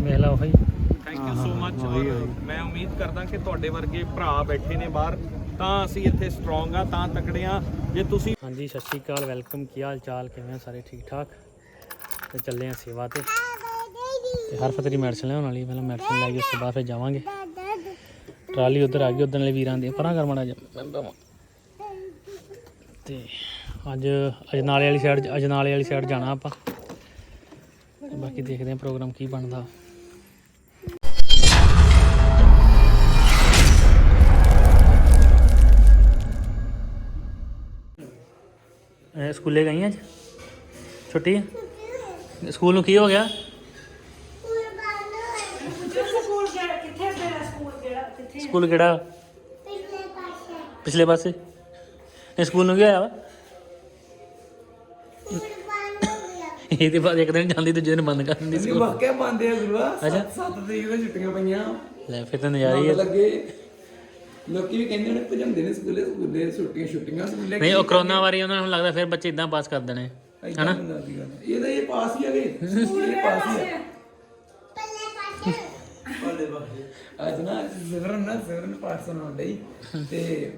ਵੇਖ ਲਾ ਉਹੀ ਥੈਂਕ ਯੂ ਸੋ ਮੱਚ ਔਰ ਮੈਂ ਉਮੀਦ ਕਰਦਾ ਕਿ ਤੁਹਾਡੇ ਵਰਗੇ ਭਰਾ ਬੈਠੇ ਨੇ ਬਾਹਰ ਤਾਂ ਅਸੀਂ ਇੱਥੇ ਸਟਰੋਂਗ ਆ ਤਾਂ ਤਕੜੇ ਆ। ਜੇ ਤੁਸੀਂ ਹਾਂਜੀ ਸਤਿ ਸ਼੍ਰੀ ਅਕਾਲ ਵੈਲਕਮ ਕੀ ਹਾਲ ਚਾਲ ਕਿਵੇਂ ਆ ਸਾਰੇ ਠੀਕ ਠਾਕ? ਤੇ ਚੱਲੇ ਆ ਸੇਵਾ ਤੇ। ਤੇ ਹਰ ਫਤਰੀ ਮੈਡੀਸਨ ਲੈਣ ਵਾਲੀ ਪਹਿਲਾਂ ਮੈਡੀਸਨ ਲੈ ਕੇ ਉਸ ਤੋਂ ਬਾਅਦ ਫਿਰ ਜਾਵਾਂਗੇ। ਟਰਾਲੀ ਉਧਰ ਆ ਗਈ ਉਧਰ ਵਾਲੇ ਵੀਰਾਂ ਦੀ ਪਰਾਂ ਕਰ ਮਾੜਾ ਜਿਹਾ ਮੈਂ। ਤੇ ਅੱਜ ਅਜਨਾਲੇ ਵਾਲੀ ਸਾਈਡ ਅਜਨਾਲੇ ਵਾਲੀ ਸਾਈਡ ਜਾਣਾ ਆਪਾਂ। ਬਾਕੀ ਦੇਖਦੇ ਆ ਪ੍ਰੋਗਰਾਮ ਕੀ ਬਣਦਾ। ਇਹ ਸਕੂਲੇ ਗਈ ਅੱਜ? ਛੁੱਟੀ? ਹੈ ਸਕੂਲ ਨੂੰ ਕੀ ਹੋ ਗਿਆ? ਸਕੂਲ ਕਿਹੜਾ? ਪਿਛਲੇ ਪਾਸੇ। ਪਿਛਲੇ ਪਾਸੇ। ਇਹ ਸਕੂਲ ਨੂੰ ਕੀ ਹੋਇਆ ਵਾ? ਇਹ ਤੇ ਬਾਅਦ ਇੱਕ ਦਿਨ ਜਾਂਦੀ ਦੂਜੇ ਦਿਨ ਬੰਦ ਕਰ ਦਿੰਦੀ ਸਕੂਲ ਵਾਕਿਆ ਬੰਦੇ ਆ ਗੁਰੂਆ। ਅੱਛਾ। 7 ਤਰੀਕ ਨੂੰ ਛੁੱਟੀਆਂ ਪਈਆਂ। ਲੈ ਫਿਰ ਤਾਂ ਨਜ਼ਾਰਾ ਹੀ ਲੱਗੇ। ਲੋਕੀ ਵੀ ਕਹਿੰਦੇ ਨੇ ਭਜਾਉਂਦੇ ਨੇ ਸਕੂਲੇ ਸਕੂਲੇ ਛੁੱਟੀਆਂ ਛੁੱਟੀਆਂ ਸਕੂਲੇ ਨਹੀਂ ਉਹ ਕਰੋਨਾ ਵਾਰੀ ਉਹਨਾਂ ਨੂੰ ਲੱਗਦਾ ਫਿਰ ਬੱਚੇ ਇਦਾਂ ਪਾਸ ਕਰ ਦੇਣੇ। ਹਨਾ? ਇਹ ਤਾਂ ਇਹ ਪਾਸ ਹੀ ਹੈਗੇ ਇਹ ਪਾਸ ਹੀ ਹੈ ਅੱਜ ਨਾ ਸਿਵਰਨ ਨਾ ਸਿਵਰਨ ਪਾਠ ਸੁਣਾਉਣ ਡਈ। ਤੇ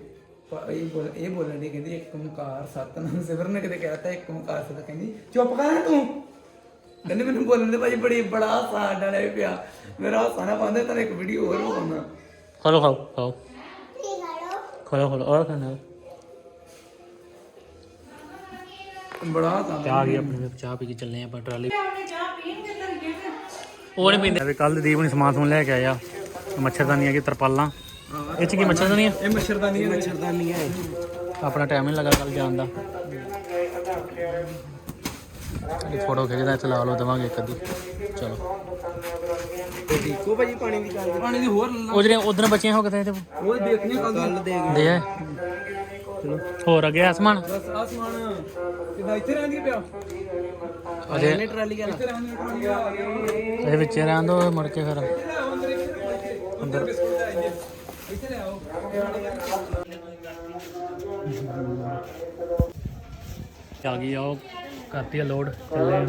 ਇਹ ਬੋਲ ਇਹ ਬੋਲਣ ਦੀ ਕਹਿੰਦੀ ਇੱਕ ਓੰਕਾਰ ਸਤਨਾਮ ਸਿਵਰਨ ਨੇ ਕਿਤੇ ਕਹਿਤਾ ਇੱਕ ਓੰਕਾਰ ਸਤ ਕਹਿੰਦੀ ਚੁੱਪ ਕਰ ਤੂੰ। ਕਹਿੰਦੇ ਮੈਨੂੰ ਬੋਲਣ ਦੇ ਭਾਈ ਬੜੀ ਬੜਾ ਹਾਸਾ ਡਲੇ ਪਿਆ। ਮੇਰਾ ਹਾਸਾ ਨਾ ਪਾਉਂਦੇ ਤਾਂ ਇੱਕ ਵੀਡੀਓ ਹੋਰ ਪਾਉਣਾ ਖੋਲੋ ਖਾਓ ਖਾਓ ਖੋਲੋ ਖੋਲੋ ਔਰ ਖਾਣਾ ਬੜਾ ਹਾਸਾ ਚਾਹ ਗਈ ਆਪਣੀ ਚਾਹ ਪੀ ਕੇ ਚੱਲੇ ਆਪਾਂ ਟਰਾਲੀ। ਉਹਨੇ ਚਾਹ ਪੀਣਗੇ ਤਾਂ। ਗਏ ਉਹ ਨਹੀਂ ਪੀਂਦੇ। ਕੱਲ ਦੀਪ ਨੇ ਸਮਾਨ ਸਮੂਨ ਲੈ ਕੇ ਆਇਆ। ਮੱਛਰਦਾਨੀਆਂ ਕੀ ਤਰਪਾਲਾਂ। ਇਹ ਚ ਕੀ ਮੱਛਰਦਾਨੀਆਂ ਇਹ ਮੱਛਰਦਾਨੀ ਹੈ ਮੱਛਰਦਾਨੀ ਹੈ ਆਪਣਾ ਟਾਈਮ ਨਹੀਂ ਲੱਗਾ ਕੱਲ ਜਾਣ ਦਾ। ਇਹ ਫੋਟੋ ਖਿੱਚਦਾ ਚਲਾ ਲਓ ਦਵਾਂਗੇ ਇੱਕ ਅੱਧੀ। ਚਲੋ। ਦੇਖੋ ਭਾਜੀ ਪਾਣੀ ਦੀ ਗੱਲ। ਪਾਣੀ ਦੀ ਹੋਰ ਉਹ ਜਿਹੜੇ ਉਧਰ ਬੱਚੀਆਂ ਹੋ ਕਿਤੇ ਤੇ ਉਹ ਦੇਖਣੀ ਕੱਲ ਦੇ ਦੇ ਆਏ ਹੋਰ ਅੱਗੇ ਆਸਮਾਨ? ਬਸ ਆਸਮਾਨ। ਕਿਦਾਂ ਇੱਥੇ ਰਹਿੰਦੀ ਪਿਆ? ਅਜੇ ਟਰਾਲੀ ਗਿਆ ਇੱਥੇ ਰਹਿੰਦੀ ਟਰਾਲੀ ਆ ਇਹਦੇ ਵਿੱਚ ਰਹਿਣ ਦੋ ਮੁੜ ਕੇ ਫਿਰ। ਅੰਦਰ ਆ ਗਈ ਆ ਉਹ। ਕਰਤੀ ਆ ਲੋਡ ਚੱਲੇ ਹੁਣ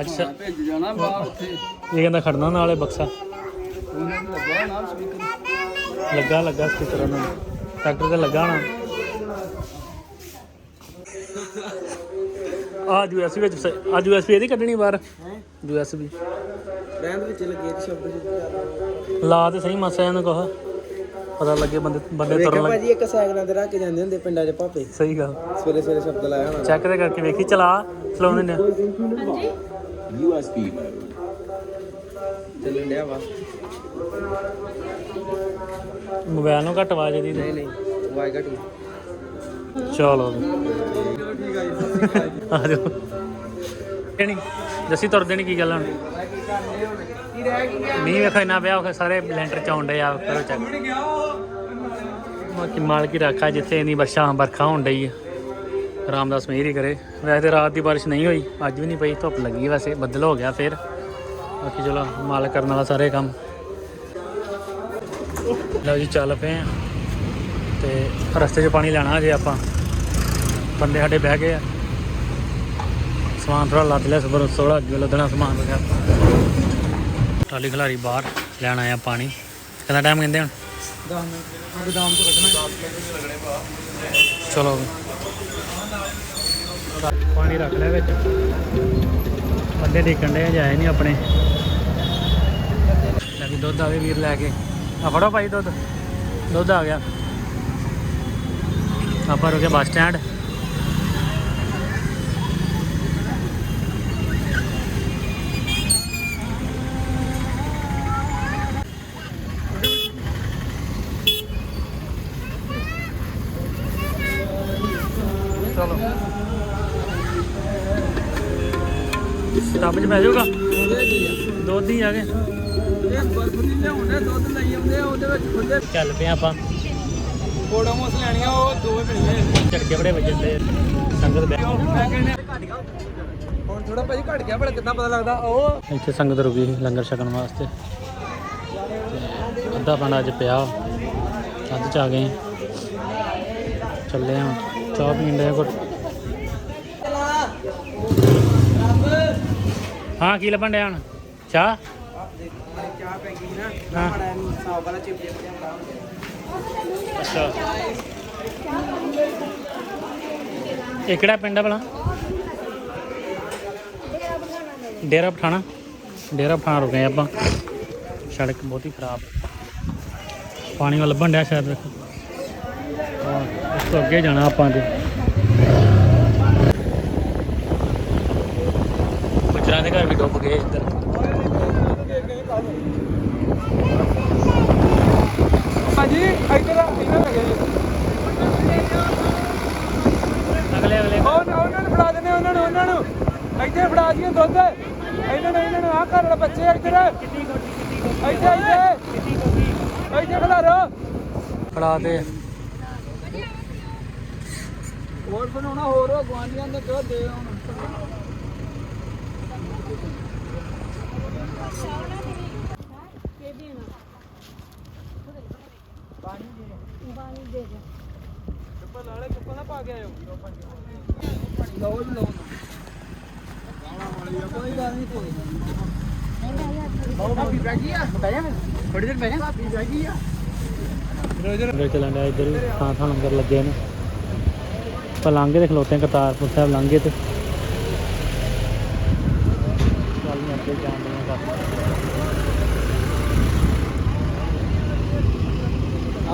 ਅੱਜ ਸ- ਭੇਜ ਜਾਣਾ ਬਾਹਰ ਉੱਥੇ। ਇਹ ਕਹਿੰਦਾ ਖੜਨਾ ਨਾਲੇ ਬਕਸਾ। ਉਹਨਾਂ ਨੂੰ ਲੱਗਾ ਨਾ ਸਪੀਕਰ। ਲੱਗਾ ਲੱਗਾ ਸਪੀਕਰ ਉਹਨਾਂ। ਨੂੰ ਟਰੈਕਟਰ ਤੇ ਲੱਗਾ ਨਾ ਆ ਯੂਐਸਬੀ ਵਿੱਚ ਆ ਯੂਐਸਬੀ ਇਹਦੀ ਕੱਢਣੀ ਬਾਹਰ। ਯੂਐਸਬੀ ਰਹਿੰਦ ਵਿੱਚ ਲੱਗੇ ਤੇ ਸ਼ਬਦ ਜਿਹਾ ਲਾ ਤੇ ਸਹੀ ਮਾਸਾ ਇਹਨੂੰ ਕਹ ਪਤਾ ਲੱਗੇ ਬੰਦੇ ਬੰਦੇ ਤੁਰਨ ਲੱਗ ਭਾਜੀ ਇੱਕ ਸਾਈਕਲਾਂ ਤੇ ਰੱਖ ਕੇ ਜਾਂਦੇ ਹੁੰਦੇ ਪਿੰਡਾਂ 'ਚ ਭਾਪੇ। ਸਹੀ ਗੱਲ। ਸਵੇਰੇ ਸਵੇਰੇ ਸ਼ਬਦ ਲਾਇਆ ਹੋਣਾ। ਚੈੱਕ ਤੇ ਕਰਕੇ ਵੇਖੀ ਚਲਾ ਚਲਾਉਂਦੇ ਨੇ USB ਚੱਲਣ ਡਿਆ ਵਾ। ਮੋਬਾਈਲ ਨੂੰ ਘੱਟ ਆਵਾਜ਼ ਦੀ ਨਹੀਂ ਨਹੀਂ ਵਾਈ ਘਟੀ। ਚਲੋ। ਠੀਕ ਆ ਜੀ ਜਾਓ। ਜੱਸੀ ਤੁਰ ਦੇਣੀ ਕੀ ਗੱਲ ਹੁਣ? ਮੀਂਹ ਵੇਖੋ, ਇੰਨਾ ਪਿਆ ਹੋਇਆ ਸਾਰੇ ਲੈਂਟਰ ਚ ਆਉਣ ਡਏ ਆ, ਕਰੋ ਚੈੱਕ ਨਹੀਂ ਗਿਆ ਉਹ ਬਾਕੀ ਮਾਲਕੀ ਰੱਖਾ, ਜਿੱਥੇ ਇੰਨੀ ਵਰਸ਼ਾ ਵਰਖਾ ਹੋਣ ਡਈ ਆ। ਰਾਮਦਾਸ ਮਿਹਰ ਹੀ ਕਰੇ। ਵੈਸੇ ਤੇ ਰਾਤ ਦੀ ਬਾਰਿਸ਼ ਨਹੀਂ ਹੋਈ, ਅੱਜ ਵੀ ਨਹੀਂ ਪਈ, ਧੁੱਪ ਲੱਗੀ ਵੈਸੇ, ਬੱਦਲ ਹੋ ਗਿਆ ਫਿਰ। ਬਾਕੀ ਚਲੋ, ਮਾਲਕ ਕਰਨ ਵਾਲਾ ਸਾਰੇ ਕੰਮ। ਲਓ ਜੀ, ਚੱਲ ਪਏ ਆ। ਤੇ ਰਸਤੇ 'ਚ ਪਾਣੀ ਲੈਣਾ ਜੇ ਆਪਾਂ। ਬੰਦੇ ਸਾਡੇ ਬਹਿ ਗਏ ਆ। ਸਮਾਨ ਥੋੜਾ ਲੱਦ ਲਿਆ ਸਬਰ ਥੋੜਾ ਅੱਗੇ ਲੱਦਣਾ ਸਮਾਨ ਵਗੈਰਾ। ਟਾਲੀ ਖਿਲਾਰੀ ਬਾਹਰ ਲੈਣ ਆਇਆ ਪਾਣੀ। ਕਿੰਨਾ ਟਾਈਮ ਕਹਿੰਦੇ ਹੁਣ? 10 ਮਿੰਟ ਗੋਦਾਮ ਤੋਂ ਕੱਢਣਾ। 10 ਮਿੰਟ ਲੱਗਣੇ ਭਾ ਚਲੋ। ਪਾਣੀ ਰੱਖ ਲਿਆ ਵਿੱਚ। ਬੰਦੇ ਡੇਕਣ ਦੇ ਜਾਏ ਨਹੀਂ ਆਪਣੇ। ਲੈ ਵੀ ਦੁੱਧ ਆਵੇ ਵੀਰ ਲੈ ਕੇ। ਆ ਫੜੋ ਭਾਈ ਦੁੱਧ। ਦੁੱਧ ਆ ਗਿਆ। ਆਪਾਂ ਰੁਕੇ ਬੱਸ ਸਟੈਂਡ। ਚਲੋ। ਟੱਬ 'ਚ ਪੈ ਜਾਊਗਾ? ਦੁੱਧ ਹੀ ਆ ਗਏ। ਚੱਲ ਪਏ ਆਪਾਂ। ਕੋਡੋਮੋਸ ਲੈਣੀਆਂ ਉਹ ਦੋ ਮਿਲਣੇ ਝਟਕੇ ਬੜੇ ਵੱਜਦੇ ਸੰਗਤ ਬੈ ਹੁਣ ਥੋੜਾ ਭਾਜੀ ਘਟ ਗਿਆ ਪਰ ਕਿੱਦਾਂ ਪਤਾ ਲੱਗਦਾ? ਉਹ ਇੱਥੇ ਸੰਗਤ ਰੁਕੀ ਸੀ ਲੰਗਰ ਛਕਣ ਵਾਸਤੇ। ਅੱਧਾ ਪਾਣਾ ਅੱਜ ਪਿਆ। ਅੱਧ ਚ ਆ ਗਏ ਚੱਲੇ ਹਾਂ ਚਾਹ ਪੀਣ ਦੇ ਘੁੱਟ। ਹਾਂ, ਕੀ ਲੱਭਣ ਡਿਆ ਹੁਣ? ਚਾਹ? ਚਾਹ ਪੈ ਗਈ ਨਾ ਹਾਂ। ਬੜਾ ਵਾਲਾ ਚਿਪ ਚਿਪ ਜਿਹਾ ਬਣਾ ਅੱਛਾ। ਇਹ ਕਿਹੜਾ ਪਿੰਡ ਆ ਭਲਾ? ਡੇਰਾ ਪਠਾਣਾ। ਡੇਰਾ ਪਠਾਣਾ ਰੁਕੇ ਆਪਾਂ। ਸੜਕ ਬਹੁਤੀ ਖਰਾਬ। ਪਾਣੀ ਵਾਲਾ ਲੱਭਣ ਡਿਆ ਸ਼ਾਇਦ। ਵੇਖੋ ਇਸ ਤੋਂ ਅੱਗੇ ਜਾਣਾ ਆਪਾਂ ਤੇ ਗੁਜਰਾਂ ਦੇ ਘਰ ਵੀ ਡੁੱਬ ਗਏ ਇੱਧਰ। ਹਾਂਜੀ ਇੱਧਰ ਇਹਨਾਂ ਲੱਗੇ ਅਗਲੇ ਅਗਲੇ। ਉਹ ਉਹਨਾਂ ਨੂੰ ਫੜਾ ਦਿੰਦੇ ਉਹਨਾਂ ਨੂੰ ਉਹਨਾਂ ਨੂੰ। ਇੱਥੇ ਫੜਾ ਦਈਏ ਦੁੱਧ। ਇਹਨਾਂ ਨੂੰ ਇਹਨਾਂ ਨੂੰ ਆਹ ਘਰ ਵਾਲੇ ਬੱਚੇ ਇੱਧਰ। ਇੱਥੇ ਇੱਥੇ ਇੱਥੇ ਖਲਾਰੋ। ਫੜਾ ਤੇ ਹੋਰ ਬਣਾਉਣਾ, ਹੋਰ ਗਵਾਂਡੀਆਂ ਦੇ ਕਿਉਂ ਦੇ ਹੁਣ। ਚੱਪਲ ਵਾਲੇ ਚੱਪਲ ਨਾ ਪਾ ਕੇ ਆਇਓ ਲਓ ਜੀ, ਲਓ। ਕੋਈ ਗੱਲ ਨਹੀਂ, ਕੋਈ ਭਾਬੀ ਬੈ ਗਈ ਆ? ਬੈ ਜਾ ਥੋੜੀ ਦੇਰ ਬੈ ਜਾ। ਭਾਬੀ ਬੈ ਗਈ ਆ ਲੰਗਰ ਚੱਲਣ ਡਿਆ ਇੱਧਰ ਥਾਂ ਥਾਂ ਲੰਗਰ ਲੱਗੇ ਨੇ। ਆਪਾਂ ਲੰਘੇ ਤੇ ਖਲੋਤੇ ਕਰਤਾਰਪੁਰ ਸਾਹਿਬ ਲੰਘੇ ਤੇ। ਚੱਲ ਮੈਂ ਅੱਗੇ ਜਾਣ ਦੇਣਾ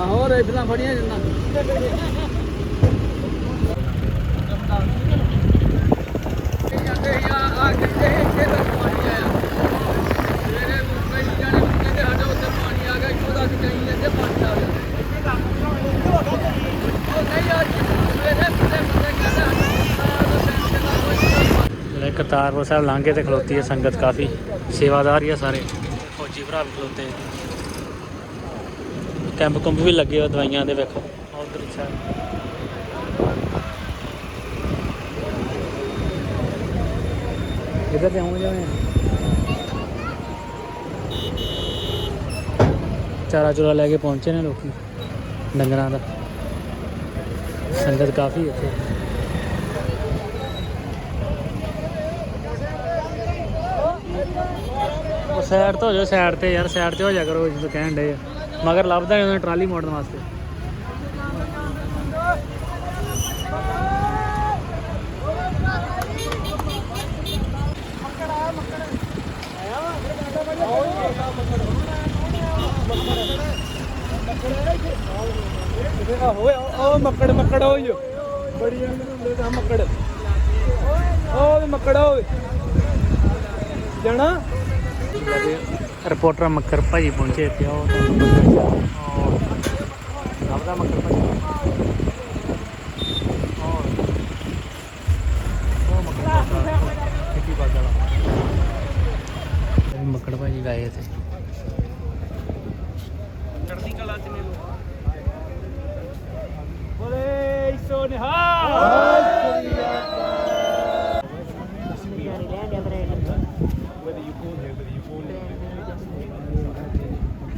ਆਹੋ ਰੇਫਲਾਂ ਫੜੀਆਂ ਜਿੰਨਾ। ਜਿਹੜੇ ਕਰਤਾਰਪੁਰ ਸਾਹਿਬ ਲੰਘੇ ਤੇ ਖਲੋਤੀ ਹੈ ਸੰਗਤ ਕਾਫੀ ਸੇਵਾਦਾਰ ਹੀ ਆ ਸਾਰੇ। ਫੌਜੀ ਭਰਾ ਵੀ ਖਲੋਤੇ। ਕੈਂਪ ਕੁੰਪ ਵੀ ਲੱਗੇ ਆ ਦਵਾਈਆਂ ਦੇ ਵੇਖੋ। ਉਧਰ ਸਾਹਿਬ। ਇਧਰ ਤੇ ਆਉਂਦੇ ਜਾਵੇਂ ਚਾਰਾ ਚੁਰਾ ਲੈ ਕੇ ਪਹੁੰਚੇ ਨੇ ਲੋਕੀ ਡੰਗਰਾਂ ਦਾ। ਸੰਗਤ ਕਾਫੀ ਇੱਥੇ। ਉਹ ਸਾਈਡ ਤੋਂ ਹੋ ਜਾਓ ਸਾਈਡ ਤੇ ਯਾਰ ਸਾਈਡ ਤੇ ਹੋ ਜਾ ਕਰੋ ਜਦੋਂ ਕਹਿਣ ਡੇ ਮਗਰ ਲੱਭਦਾ ਨਹੀਂ ਉਹਨਾਂ ਟਰਾਲੀ ਮੋੜਨ ਵਾਸਤੇ। ਓਏ ਉਹ ਮੱਕੜ ਮੱਕੜ ਹੋਈ ਬੜੀ ਅੰਦਰ ਹੁੰਦੇ ਮੱਕੜ। ਓਏ ਮੱਕੜ ਓਏ। ਜਾਣਾ? ਰਿਪੋਰਟਰ ਮੱਕਰ ਭਾਜੀ ਪਹੁੰਚੇ ਇੱਥੇ, ਉਹ ਤੁਹਾਨੂੰ ਲੱਭਦਾ ਮੱਕਰ ਭਾਜੀ। ਮੱਕੜ ਕਿੱਟੀ ਬਾਦ ਭਾਜੀ ਗਏ ਇੱਥੇ ਚੜ੍ਹਦੀ ਕਲਾ ਚ ਨੇ ਲੋਕ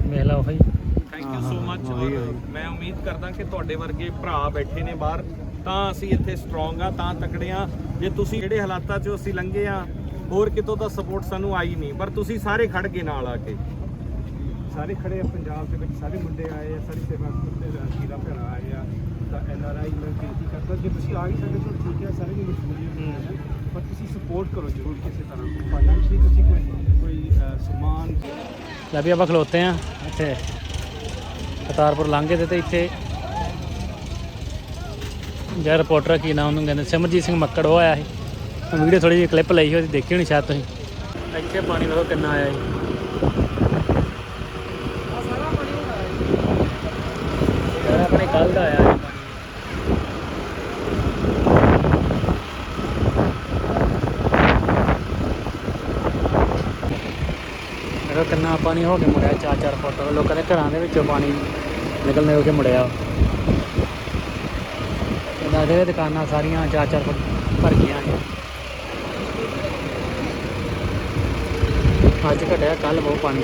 ਮੇਲਾ ਉਹੀ। ਥੈਂਕ ਯੂ ਸੋ ਮੱਚ ਔਰ ਮੈਂ ਉਮੀਦ ਕਰਦਾ ਕਿ ਤੁਹਾਡੇ ਵਰਗੇ ਭਰਾ ਬੈਠੇ ਨੇ ਬਾਹਰ ਤਾਂ ਅਸੀਂ ਇੱਥੇ ਸਟਰੋਂਗ ਆ ਤਾਂ ਤਕੜੇ ਆ। ਜੇ ਤੁਸੀਂ ਜਿਹੜੇ ਹਾਲਾਤਾਂ 'ਚੋਂ ਅਸੀਂ ਲੰਘੇ ਆ ਹੋਰ ਕਿਤੋਂ ਦਾ ਸਪੋਰਟ ਸਾਨੂੰ ਆਈ ਨਹੀਂ ਪਰ ਤੁਸੀਂ ਸਾਰੇ ਖੜ ਗਏ ਨਾਲ ਆ ਕੇ। ਸਾਰੇ ਖੜੇ ਆ ਪੰਜਾਬ ਦੇ ਵਿੱਚ ਸਾਰੇ ਮੁੰਡੇ ਆਏ ਆ ਸਾਰੀ ਸੇਵਾ ਕਰਦੇ ਵੀਰਾ ਭੈਣਾਂ ਆਏ ਆ ਤਾਂ ਐਨ ਆਰ ਆਈ ਮੈਂ ਬੇਨਤੀ ਕਰਦਾ ਜੇ ਤੁਸੀਂ ਆ ਹੀ ਸਕਦੇ ਹੋ ਤਾਂ ਠੀਕ ਹੈ ਸਾਰੇ ਦੀ ਮਜਬੂਰੀ ਹੈ। ਪਰ ਤੁਸੀਂ ਸਪੋਰਟ ਕਰੋ ਜ਼ਰੂਰ ਕਿਸੇ ਤਰ੍ਹਾਂ ਫਾਈਨੈਂਸ਼ਲੀ ਤੁਸੀਂ ਕੋਈ ਕੋਈ ਅਹ, ਸਮਾਨ ਲੈ ਵੀ ਆਪਾਂ ਖਲੋਤੇ ਆ ਇੱਥੇ। ਕਰਤਾਰਪੁਰ ਲਾਂਘੇ ਤੇ ਤੇ ਇੱਥੇ ਜਿਹੜਾ ਰਿਪੋਰਟਰ ਕੀ ਨਾਮ ਉਹਨੂੰ ਕਹਿੰਦੇ ਸਿਮਰਜੀਤ ਸਿੰਘ ਮੱਕੜ ਉਹ ਆਇਆ ਸੀ। ਵੀਡੀਓ ਥੋੜੀ ਜਿਹੀ ਕਲਿੱਪ ਲਈ ਹੋਈ ਦੇਖੀ ਹੋਣੀ ਸ਼ਾਇਦ ਤੁਸੀਂ। ਇੱਥੇ ਪਾਣੀ ਵੇਖੋ ਕਿੰਨਾ ਆਇਆ ਜੀ ਇਹ ਆਪਣੇ ਕੱਲ ਦਾ ਆਇਆ ਹੈ ਦੇਖੋ ਕਿੰਨਾ ਪਾਣੀ ਹੋ ਕੇ ਮੁੜਿਆ, ਚਾਰ ਚਾਰ ਫੁੱਟ। ਲੋਕਾਂ ਦੇ ਘਰਾਂ ਦੇ ਵਿੱਚੋਂ ਪਾਣੀ ਨਿਕਲਨੇ ਹੋ ਕੇ ਮੁੜਿਆ। ਇਹਨਾਂ ਦੇ ਦੁਕਾਨਾਂ ਸਾਰੀਆਂ ਚਾਰ ਚਾਰ ਫੁੱਟ ਭਰ ਗਈਆਂ ਨੇ। ਅੱਜ ਘਟਿਆ ਕੱਲ ਬਹੁਤ ਪਾਣੀ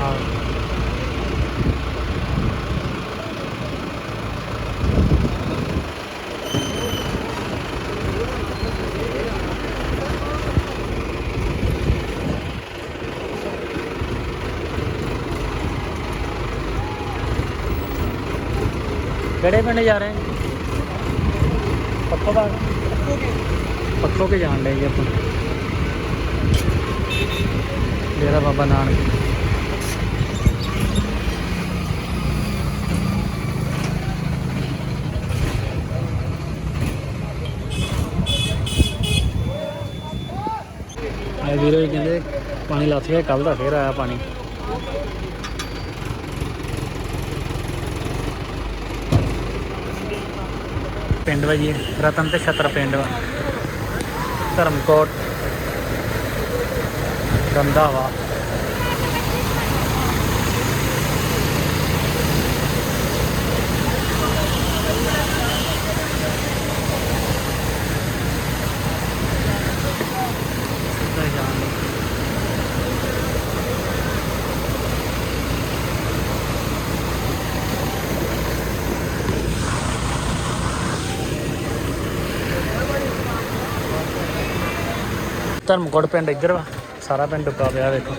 ਹਾਂ ਕਿਹੜੇ ਪਿੰਡ ਜਾ ਰਹੇ? ਪੱਖੋ ਬਾਗ ਪੱਖੋ ਕੇ ਜਾਣ ਲਈ ਆਪਾਂ। ਡੇਰਾ ਬਾਬਾ ਨਾਨਕ। ਵੀਰੋ ਕਹਿੰਦੇ ਪਾਣੀ ਲੱਥ ਗਿਆ ਕੱਲ ਦਾ ਫੇਰ ਆਇਆ ਪਾਣੀ। ਪਿੰਡ ਵਾ ਜੀ ਰਤਨ ਤੇ ਛਤਰ ਪਿੰਡ ਵਾ। ਧਰਮਕੋਟ ਗੰਦਾਵਾ ਸਿੱਧਾ ਹੀ ਜਾਣ ਦਿਓ। ਧਰਮਕੋਟ ਪਿੰਡ ਇੱਧਰ ਵਾ ਸਾਰਾ ਪਿੰਡ ਡੁੱਬਾ ਪਿਆ ਵੇਖੋ।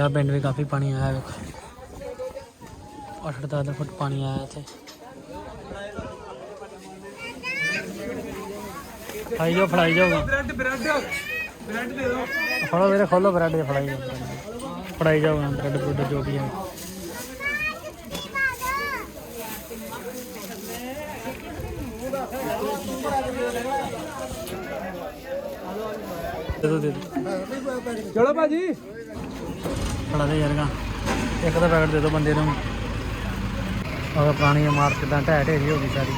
ਯਾਰ ਪਿੰਡ ਵੀ ਕਾਫੀ ਪਾਣੀ ਆਇਆ ਵੇਖੋ। 8 10 ਫੁੱਟ ਪਾਣੀ ਆਇਆ ਇੱਥੇ। ਫੜਾਈ ਜਾਓ ਫੜਾਈ ਜਾਓ। ਬ੍ਰੈਡ ਬ੍ਰੈਡ ਬ੍ਰੈਡ ਦੇ ਦਿਓ ਫੜੋ ਵੀਰੇ, ਖੋਲੋ ਬ੍ਰੈਡ ਦੇ ਫੜਾਈ ਜਾਓ। ਫੜਾਈ ਜਾਓ ਬ੍ਰੈਡ ਬ੍ਰੈਡ ਜੋ ਵੀ ਹੈ। ਦੇ ਦੋ ਦੇ ਦੋ। ਚਲੋ ਭਾਜੀ। ਫੜਾ ਦੇ ਯਾਰ ਗਾ। ਇੱਕ ਤਾਂ ਪੈਕਟ ਦੇ ਦਿਓ ਬੰਦੇ ਨੂੰ। ਅਗਰ ਪੁਰਾਣੀ ਇਮਾਰਤ ਕਿਦਾਂ ਢਹਿ ਢੇਰੀ ਹੋ ਗਈ ਸਾਰੀ।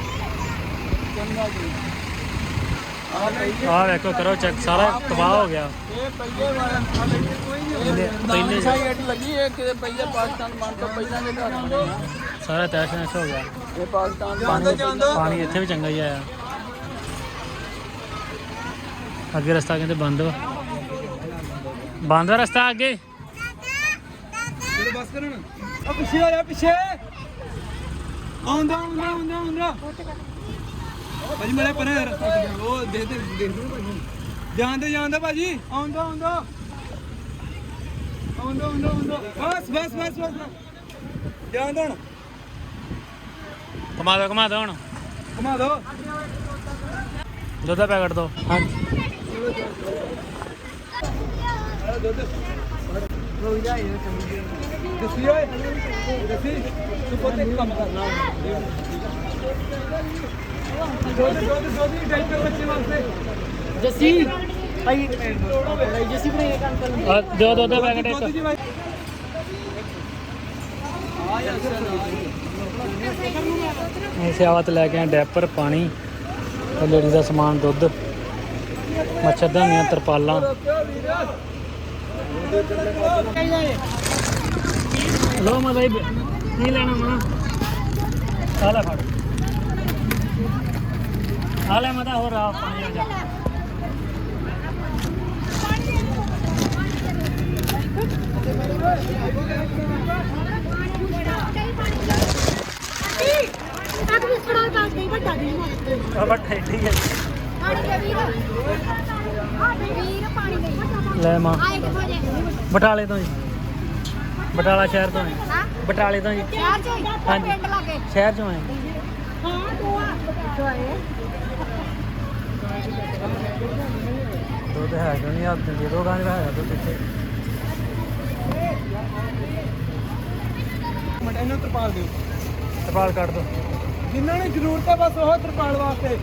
ਆਹ ਵੇਖੋ ਕਰੋ ਚੈੱਕ ਸਾਰਾ ਤਬਾਹ ਹੋ ਗਿਆ। ਇਹ ਪਹਿਲੇ ਵਾਲਾ ਕੋਈ ਨਹੀਂ ਇਹਦੇ ਪਹਿਲੇ ਜੋ- ਸਾਈਡ ਲੱਗੀ ਹੈ ਕਿ ਪਹਿਲੇ ਪਾਕਿਸਤਾਨ ਬਣ ਤੋਂ ਪਹਿਲਾਂ ਦੇ ਘਰ ਹੁੰਦੇ ਆ। ਸਾਰਾ ਤੈਸ਼ ਨੈਸ਼ ਹੋ ਗਿਆ। ਇਹ ਪਾਕਿਸਤਾਨ ਜਾਂਦਾ ਪਾਣੀ ਇੱਥੇ ਵੀ ਚੰਗਾ ਹੀ ਆਇਆ। ਅੱਗੇ ਰਸਤਾ ਕਹਿੰਦੇ ਬੰਦ ਵਾ। ਬੰਦ ਰਸਤਾ ਅੱਗੇ। ਜਿਹੜੇ ਬਸ ਕਰਨ। ਆ ਪਿੱਛੇ ਆ ਜਾ ਪਿੱਛੇ। ਆਉਂਦਾ ਆਉਂਦਾ ਆਉਂਦਾ ਆਉਂਦਾ। ਭਾਜੀ ਮੇਰੇ ਪਰੇ ਰਸਤਾ ਕਿੱਦਾਂ? ਉਹ ਦੇ ਦੇ ਦੇ ਦੇ ਭਾਜੀ। ਜਾਂਦੇ ਜਾਂਦੇ ਭਾਜੀ। ਆਉਂਦਾ ਆਉਂਦਾ। ਆਉਂਦਾ ਆਉਂਦਾ ਆਉਂਦਾ। ਬਸ ਬਸ ਬਸ ਬਸ। ਜਾਂਦਾ ਹੁਣ। ਕਮਾ ਦੋ ਕਮਾ ਦੋ ਹੁਣ। ਘੁਮਾ ਦੋ। ਦੁੱਧ ਦਾ ਪੈਕਟ ਦੋ। ਹਾਂਜੀ। ਦੱਸੀ ਓਏ ਦੱਸੀ? ਤੂੰ ਕੋਤੇ ਕੰਮ ਕਰਨਾ ਦੁੱਧ ਦੁੱਧ ਦੁੱਧ ਹੀ ਡਾਈਪਰ ਬੱਚੇ ਵਾਸਤੇ। ਜੱਸੀ? ਭਾਈ ਜੱਸੀ ਬਣੇ ਕੰਮ ਕਰ ਆ ਦਿਓ ਦੁੱਧ ਦਾ ਪੈਕਟ ਦੁੱਧ ਇੱਕ ਜੀ ਭਾਈ ਇਹ ਸੇਵਾਤ ਲੈ ਕੇ ਆ ਡੈਪਰ ਪਾਣੀ ਤੇ ਲੇਡੀ ਦਾ ਸਮਾਨ ਦੁੱਧ ਮੱਛਰਦਾਨੀਆਂ ਤਰਪਾਲਾਂ। ਲੋ ਮਾ ਭਾਈ ਕੀ ਲੈਣਾ ਮਾ ਆ ਲੈ ਫੜ। ਆ ਲੈ ਮਾ ਹੋਰ ਆ ਪਾਣੀ ਜਾ। ਅੱਗ ਵੀ ਸੜਾ ਦੱਸ ਦੇ ਵੱਡਾ ਦੀ ਆ ਬੱਠੇ ਠੀਕ ਹੈ ਪਾਣੀ ਹਾਂ ਲੈ ਮਾਂ। ਬਟਾਲੇ ਤੋਂ ਜੀ। ਬਟਾਲਾ ਸ਼ਹਿਰ ਤੋਂ ਜੀ ਹਾਂ। ਬਟਾਲੇ ਤੋਂ ਜੀ। ਸ਼ਹਿਰ ਚ ਹਾਂਜੀ। ਪਿੰਡ ਲਾਗੇ। ਸ਼ਹਿਰ ਚੋਂ ਆਏ। ਹਾਂ ਤੂੰ ਆ ਕਿੱਥੋਂ ਆਏ ਦੁੱਧ ਹੈ ਕਿਉਂ ਨਹੀਂ? ਹੱਥ ਦੇ ਦੋ ਗਾਂ ਹੈਗਾ ਮਿੰਟ ਇਹਨੂੰ ਤਰਪਾਲ ਦਿਓ। ਤਰਪਾਲ ਕੱਢ ਦੋ। ਜਿਨ੍ਹਾਂ ਨੂੰ ਜ਼ਰੂਰਤ ਹੈ ਬਸ ਉਹ ਤਰਪਾਲ ਵਾਸਤੇ।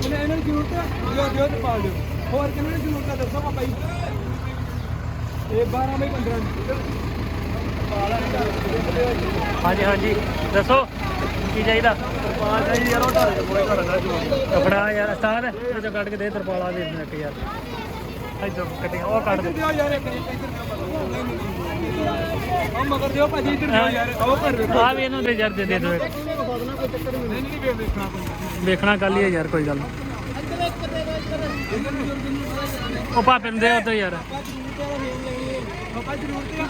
ਜਿਹਨਾਂ ਇਹਨਾਂ ਨੂੰ ਜ਼ਰੂਰਤ ਹੈ ਦਿਓ ਦਿਓ ਤਰਪਾਲ ਦਿਓ। ਹੋਰ ਕਿਹਨਾਂ ਨੂੰ ਜ਼ਰੂਰਤ ਹੈ ਦੱਸੋ ਪਾਪਾ ਜੀ। ਇਹ 12 ਬਾਈ 15 ਹਾਂਜੀ ਹਾਂਜੀ। ਦੱਸੋ, ਕੀ ਚਾਹੀਦਾ? ਤਰਪਾਲ ਚਾਹੀਦੀ ਯਾਰ ਉਹ ਢਾਲ ਦੇ ਕੋਈ ਘਰ ਦਾ ਕਪੜਾ ਯਾਰ ਉਸਤਾਦ? ਇਹ ਚੋਂ ਕੱਢ ਕੇ ਦੇ ਤਰਪਾਲਾ ਦੇ ਦੇ ਯਾਰ। ਇੱਧਰ ਕੱਟੀਆਂ, ਉਹ ਕੱਢ ਦੇ। ਦਿਓ ਯਾਰ ਇੱਕ ਇੱਧਰ ਉਹ ਮਗਰ ਦਿਓ ਭਾਜੀ ਇੱਧਰ ਦਿਓ ਯਾਰ ਉਹ ਘਰ ਵੇਖੋ ਆ ਵੀ ਇਹਨੂੰ ਦੇ ਯਾਰ ਦੇ ਦੇ ਦੋ ਨਹੀਂ ਨਹੀਂ ਵੇਖਣਾ ਵੇਖਣਾ ਕੱਲ ਹੀ ਹੈ ਯਾਰ, ਕੋਈ ਗੱਲ ਨੀ। ਉਹ ਭਾਪੇ ਨੂੰ ਦੇ ਉਧਰ ਯਾਰ। ਪਾਪਾ ਜ਼ਰੂਰ ਤੇ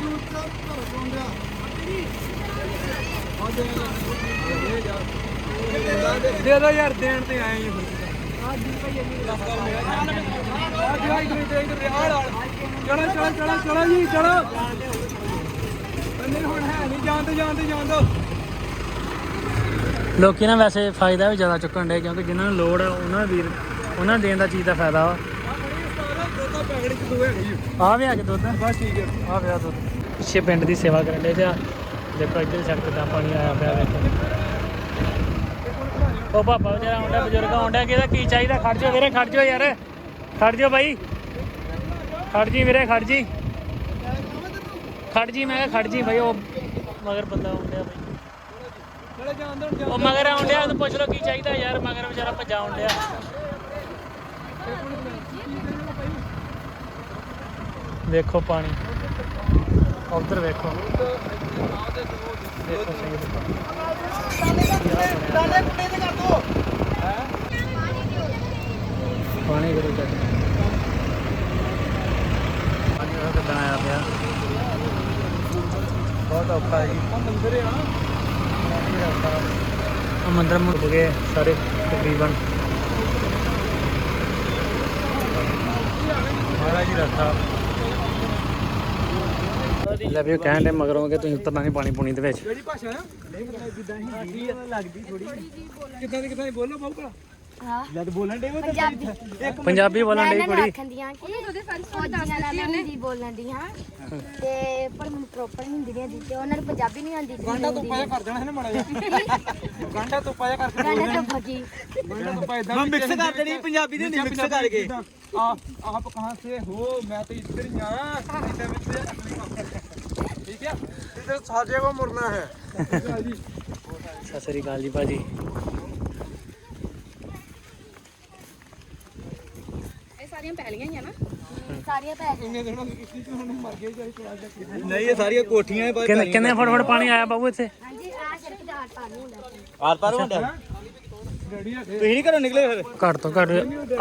ਦੇ ਦੋ ਯਾਰ, ਦੇਣ ਤੇ ਆਏ ਜੀ ਚਲੋ ਚਲੋ ਚਲੋ ਚਲੋ ਜੀ, ਚਲੋ। ਨਹੀਂ ਹੁਣ ਹੈ ਨਹੀਂ ਜਾਣ ਤੇ ਜਾਣ ਤੇ ਜਾਣ ਦੋ ਲੋਕੀ ਨਾ ਵੈਸੇ ਫਾਇਦਾ ਵੀ ਜ਼ਿਆਦਾ ਚੁੱਕਣ ਡੇ ਕਿਉਂਕਿ ਜਿਨ੍ਹਾਂ ਨੂੰ ਲੋੜ ਆ, ਉਹਨਾਂ ਵੀਰ ਉਹਨਾਂ ਨੂੰ ਦੇਣ ਦਾ ਚੀਜ਼ ਦਾ ਫਾਇਦਾ ਵਾ। ਦੋ ਹੈਗੇ ਜੀ। ਆ ਵੀ ਆ ਕੇ ਦੁੱਧ। ਬਸ ਠੀਕ ਹੈ। ਆ ਪਿਆ ਦੁੱਧ। ਪਿੱਛੇ ਪਿੰਡ ਦੀ ਸੇਵਾ ਕਰਨ ਦੇ ਤੇ ਆ। ਦੇਖੋ ਇੱਧਰ ਸੜਕ ਤੇ ਪਾਣੀ ਆਇਆ ਪਿਆ ਵੇਖੋ। ਉਹ ਪਾਪਾ ਜਿਹੜਾ ਆਉਂਦਾ ਬਜ਼ੁਰਗ ਆਉਂਦਾ ਕਿਹਦਾ ਕੀ ਚਾਹੀਦਾ? ਖੜ ਜਾਓ ਵੀਰੇ ਖੜ ਜਾਓ ਯਾਰ। ਖੜ ਜਾਓ ਬਾਈ। ਖੜ ਜੀ ਵੀਰੇ ਖੜ ਜੀ। ਖੜ ਜੀ ਮੈਂ ਕਿਹਾ ਖੜ ਜੀ ਬਾਈ ਉਹ ਮਗਰ ਬੰਦਾ ਆਉਂਦਾ ਬਾਈ। ਦੋ ਉਹ ਮਗਰ ਆਉਂਦਿਆ ਉਹਨੂੰ ਪੁੱਛ ਲਓ ਕੀ ਚਾਹੀਦਾ ਯਾਰ ਮਗਰ ਵਿਚਾਰਾ ਭੱਜਾ ਆਉਂਦਿਆ ਵੇਖੋ ਪਾਣੀ ਉਧਰ ਵੇਖੋ ਦੇਖੋ ਸਹੀ ਦੇਖੋ ਪਾਣੀ ਕਰੋ ਚੱਕ ਪਾਣੀ ਉਹ ਕਿੱਦਾਂ ਆਇਆ ਪਿਆ ਬਹੁਤ ਔਖਾ ਹੈ ਜੀ ਮੰਦਰ ਆ ਉਹ ਮੰਦਰ ਮੁੜ ਗਏ ਸਾਰੇ ਤਕਰੀਬਨ ਮਹਾਰਾਜ ਜੀ ਰੱਖਾ ਲੈ ਵੀ ਉਹ ਕਹਿਣ ਦੇ ਮਗਰੋਂ ਕਿ ਤੁਸੀਂ ਉਤਰਨਾ ਨਹੀਂ ਪਾਣੀ ਪੂਣੀ ਦੇ ਵਿੱਚ। ਕਿਹੜੀ ਭਾਸ਼ਾ ਆ? ਨਹੀਂ ਪਤਾ ਜਿੱਦਾਂ ਹਿੰਦੀ ਲੱਗਦੀ ਥੋੜੀ ਕਿੱਦਾਂ ਦੀ ਕਿੱਦਾਂ ਦੀ? ਬੋਲੋ ਬਾਬੂ ਭਲਾ। ਹਾਂ। ਜਦ ਬੋਲਣ ਦੇ ਪੰਜਾਬੀ। ਪੰਜਾਬੀ ਬੋਲਣ ਦੀ ਕੁੜੀ। ਆਖਣ ਦੀਆਂ ਕਿ ਫੌਜੀਆਂ ਨਾਲ ਮੈਂ ਹਿੰਦੀ ਬੋਲਣ ਦੀ ਹਾਂ। ਤੇ ਪਰ ਮੈਨੂੰ ਪ੍ਰੋਪਰ ਹਿੰਦੀ ਨਹੀਂ ਆਉਂਦੀ ਤੇ ਉਹਨਾਂ ਨੂੰ ਪੰਜਾਬੀ ਨਹੀਂ ਆਉਂਦੀ ਤੇ ਗਾਂਡਾ ਤੋਂ ਪਾਇਆ ਕਰ ਦੇਣਾ ਹੈ ਨਾ ਮਾੜਾ ਜਿਹਾ। ਗਾਂਡਾ ਤੋਂ ਪਾਇਆ ਕਰਕੇ ਗਾਣਾ ਤਾਂ ਫੌਜੀ ਗਾਂਡਾ ਤੋਂ ਪਾਇਆ ਇਦਾਂ ਮਿਕਸ ਕਰ ਦੇਣੀ ਪੰਜਾਬੀ ਦੇ ਮਿਕਸ ਕਰਕੇ ਆ ਆਪ ਕਹਾਂ ਸੇ ਹੋ ਮੈਂ ਤਾਂ ਇੱਧਰ ਹੀ ਆ ਇਹਦੇ ਵਿੱਚ। ਇਧਰ ਸਾਜੇ ਕੋ ਮੁੜਨਾ ਹੈ ਸਤਿ ਸ੍ਰੀ ਅਕਾਲ ਜੀ ਭਾਜੀ ਇਹ ਸਾਰੀਆਂ ਪਹਿਲੀਆਂ ਹੀ ਆ ਨਾ ਸਾਰੀਆਂ ਪੈ ਇੰਨੇ ਦਿਨਾਂ ਦੀ ਕਿਸ਼ਤੀ ਚ ਹੁਣ ਮਰ ਗਏ ਜਾਈ ਥੋੜਾ ਜਿਹਾ ਨਹੀਂ ਇਹ ਸਾਰੀਆਂ ਕੋਠੀਆਂ ਕਿੰਨੇ ਕਿੰਨੇ ਫੁੱਟ ਫੁੱਟ ਪਾਣੀ ਆਇਆ ਬਾਬੂ ਇੱਥੇ ਹਾਂਜੀ ਆ ਸਿਰਫ ਦਾਟ ਪਾਣੀ ਹੁੰਦਾ ਸੀ ਆਰ ਪਾਰ ਹੁੰਦਾ ਡੈਡੀ ਆ ਤੁਸੀਂ ਨਹੀਂ ਘਰੋਂ ਨਿਕਲੇ ਫਿਰ ਘੱਟ ਤੋਂ ਘੱਟ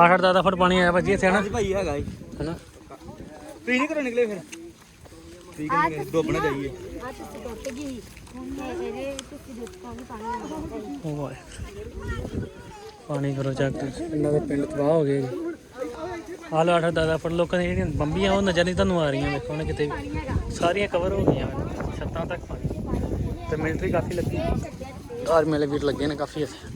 8 10 ਫੁੱਟ ਪਾਣੀ ਆਇਆ ਭਾਜੀ ਇੱਥੇ ਹਨਾ ਭਾਈ ਹੈਗਾ ਜੀ ਹਨਾ ਤੁਸੀਂ ਨਹੀਂ ਘਰੋਂ ਨਿਕਲੇ ਫਿਰ ਆ ਡੋਬਣਾ ਜਾਈਏ ਆ ਤੁਸੀਂ ਟੁੱਟ ਗਈ ਤੇ ਇਹਦੇ ਤੁਸੀਂ ਦੇਖੋ ਵੀ ਪਾਣੀ ਆਉਂਦਾ ਸੀ ਉਹ ਵਾਹਿਗੁਰੂ। ਪਾਣੀ ਕਰੋ ਚੱਕ ਇਹਨਾਂ ਦੇ ਪਿੰਡ ਤਬਾਹ ਹੋ ਗਏ ਜੀ। ਆਹ ਲੋ 8 10 ਫੁੱਟ ਲੋਕਾਂ ਦੀਆਂ ਜਿਹੜੀਆਂ ਬੰਬੀਆਂ ਉਹ ਨਜ਼ਰ ਨਹੀਂ ਤੁਹਾਨੂੰ ਆ ਰਹੀਆਂ ਦੇਖੋ ਉਹਨੇ ਕਿਤੇ ਵੀ। ਸਾਰੀਆਂ ਕਵਰ ਹੋ ਗਈਆਂ ਛੱਤਾਂ ਤੱਕ ਪਾਣੀ। ਤੇ ਮਿਲਟਰੀ ਕਾਫੀ ਲੱਗੀ। ਆਰਮੀ ਵਾਲੇ ਵੀਰ ਲੱਗੇ ਨੇ ਕਾਫੀ ਇੱਥੇ।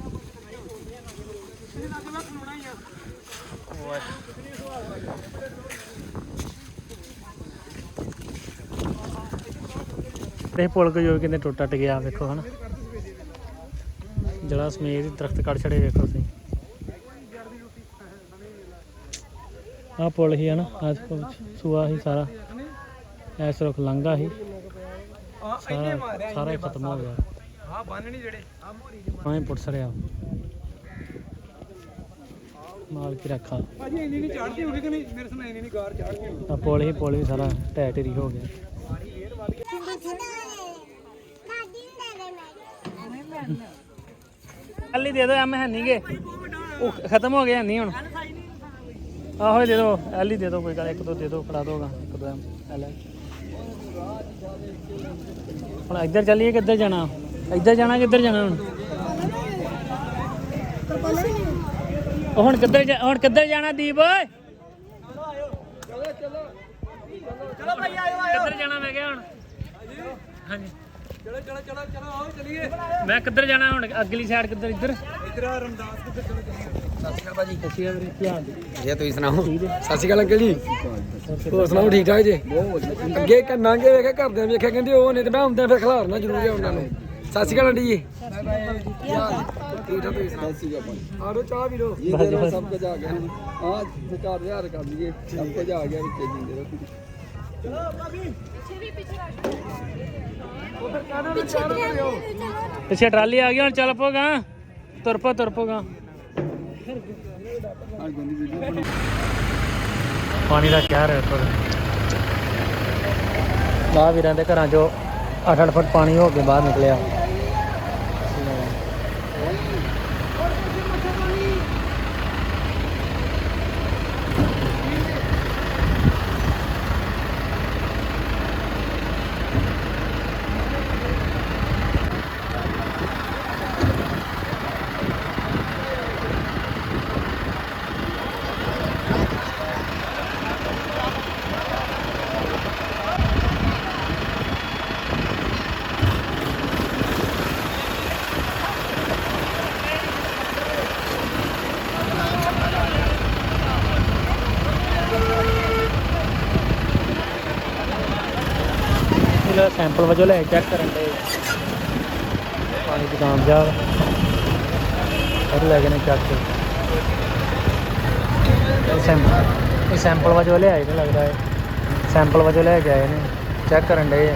ਇਹ ਪੁਲ ਕੋ ਜੋ ਕਿੰਨੇ ਟੁੱਟ ਟੱਟ ਗਿਆ ਵੇਖੋ ਹਨਾ। ਜੜਾ ਸਮੇਤ ਹੀ ਦਰਖਤ ਕੱਟ ਛੜੇ ਵੇਖੋ ਤੁਸੀਂ। ਆਹ ਪੁਲ ਹੀ ਹਨਾ ਆਹ ਦੇਖੋ ਸੂਆ ਹੀ ਸਾਰਾ। ਐਸ ਰੁੱਖ ਲੰਘਾ ਹੀ। ਆ ਸਾਰਾ ਸਾਰਾ ਹੀ ਖਤਮ ਹੋ ਗਿਆ। ਆ ਬੰਨ ਨਹੀਂ ਜਿਹੜੇ। ਆ ਮੋਰੀ ਦੇ ਪਾਣੀ ਪੁੱਟ ਸੜਿਆ। ਮਾਲ ਕੀ ਰੱਖਾ। ਭਾਜੀ ਇੰਨੀ ਨਹੀਂ ਚੜਦੀ ਹੋਗੀ ਕਿ ਨਹੀਂ? ਮੇਰੇ ਸੁਣਾ ਇੰਨੀ ਨਹੀਂ ਗਾਰ ਚੜਦੀ ਆ ਪੁਲ ਹੀ ਪੁਲ ਵੀ ਸਾਰਾ ਢਹਿ ਢੇਰੀ ਹੋ ਗਿਆ। ਕੱਲੀ ਦੇ ਦੋ ਐਮ ਹੈ ਨਹੀਂ ਗੇ। ਉਹ ਖਤਮ ਹੋ ਗਏ ਨਹੀਂ ਹੁਣ। ਆਹੋ ਦੇ ਦੋ, ਐਲ ਹੀ ਦੇ ਦੋ ਕੋਈ ਗੱਲ, ਇੱਕ ਦੋ ਦੇ ਦੋ, ਫੜਾ ਦੋਗਾ ਇੱਕ ਦੋ ਐਮ, ਐਲ ਹੁਣ ਇੱਧਰ ਚੱਲੀਏ, ਕਿੱਧਰ ਜਾਣਾ? ਇੱਧਰ ਜਾਣਾ, ਕਿੱਧਰ ਜਾਣਾ ਹੁਣ? ਉਹ ਹੁਣ ਕਿੱਧਰ ਜਾ- ਹੁਣ ਕਿੱਧਰ ਜਾਣਾ ਦੀਪ, ਓਏ? ਚਲੋ ਭਾਈ ਆਇਓ ਆਇਓ ਕਿੱਧਰ ਜਾਣਾ ਮੈਂ ਕਿਹਾ ਹੁਣ? ਹਾਂਜੀ। ਚਲੋ ਚਲੋ ਚਲੋ ਚਲੋ ਆਓ ਚਲੀਏ। ਮੈਂ ਕਿੱਧਰ ਜਾਣਾ ਹੁਣ? ਅਗਲੀ ਸਾਈਡ ਕਿੱਧਰ ਇੱਧਰ? ਇਧਰ ਆ ਰਮਦਾਸ ਕਿੱਧਰ ਚਲੋ ਚਲੀਏ ਸਤਿ ਸ਼੍ਰੀ ਅਕਾਲ ਭਾਜੀ। ਗੱਲ ਵੀਰੇ ਧਿਆਨ ਦੇ ਵਧੀਆ ਤੁਸੀਂ ਸੁਣਾਓ? ਸਤਿ ਸ਼੍ਰੀ ਅਕਾਲ ਅੰਕਲ ਜੀ। ਹੋਰ ਸੁਣਾਓ ਠੀਕ ਠਾਕ ਜੀ? ਅੱਗੇ ਕੰਨਾਂਗੇ ਵੇਖਿਆ ਘਰਦਿਆਂ ਵੇਖਿਆ ਕਹਿੰਦੇ ਉਹ ਨੇ ਤੇ ਮੈਂ ਹੁੰਦਿਆਂ ਫਿਰ ਖਿਲਾਰਨਾ ਜ਼ਰੂਰ ਹੈ ਉਹਨਾਂ ਨੂੰ। ਸਤਿ ਸ਼੍ਰੀ ਅਕਾਲ ਆਂਟੀ ਜੀ। ਠੀਕ ਠਾਕ ਤੁਸੀਂ ਸੁਣਾਓ ਸਤਿ ਸ਼੍ਰੀ ਅਕਾਲ ਆਰੋ ਚਾਹ ਵੀ ਲੋ ਬਸ ਬਸ। ਸਭ ਕੁਝ ਆ ਗਿਆ ਹਾਂ ਵਿਚਾਰ ਵਿਹਾਰ ਕਰ ਲਈਏ। ਸਭ ਕੁਝ ਆ ਗਿਆ ਵਿੱਚ ਜਿੰਦੇ ਰੋਟੀ ਪਿੱਛੇ ਪਿੱਛੇ ਟਰਾਲੀ ਆ ਗਈ, ਹੁਣ ਚੱਲ ਪੋਗਾ ਤੁਰ ਪੋ ਤੁਰ ਪੋਗਾ ਪਾਣੀ ਦਾ ਕਹਿਰ ਹੈ ਪਰ ਆ ਵੀਰਾਂ ਦੇ ਘਰਾਂ ਚੋਂ 8-8 ਫੁੱਟ ਪਾਣੀ ਹੋ ਕੇ ਬਾਹਰ ਨਿਕਲਿਆ ਇਹਦਾ ਸੈਂਪਲ ਵਜੋਂ ਲੈ ਚੈੱਕ ਕਰਨ ਦੇ। ਪਾਣੀ ਦੀ ਕਾਮਯਾਬ ਉਹ ਲੈ ਕੇ ਨੇ ਚੱਕ। ਕੇ ਇਹ ਸੈਂਪਲ ਇਹ ਸੈਂਪਲ ਵਜੋਂ ਲਿਆਏ ਨੇ ਲੱਗਦਾ ਹੈ ਸੈਂਪਲ ਵਜੋਂ ਲੈ ਕੇ ਆਏ ਨੇ। ਚੈੱਕ ਕਰਨ ਦੇ।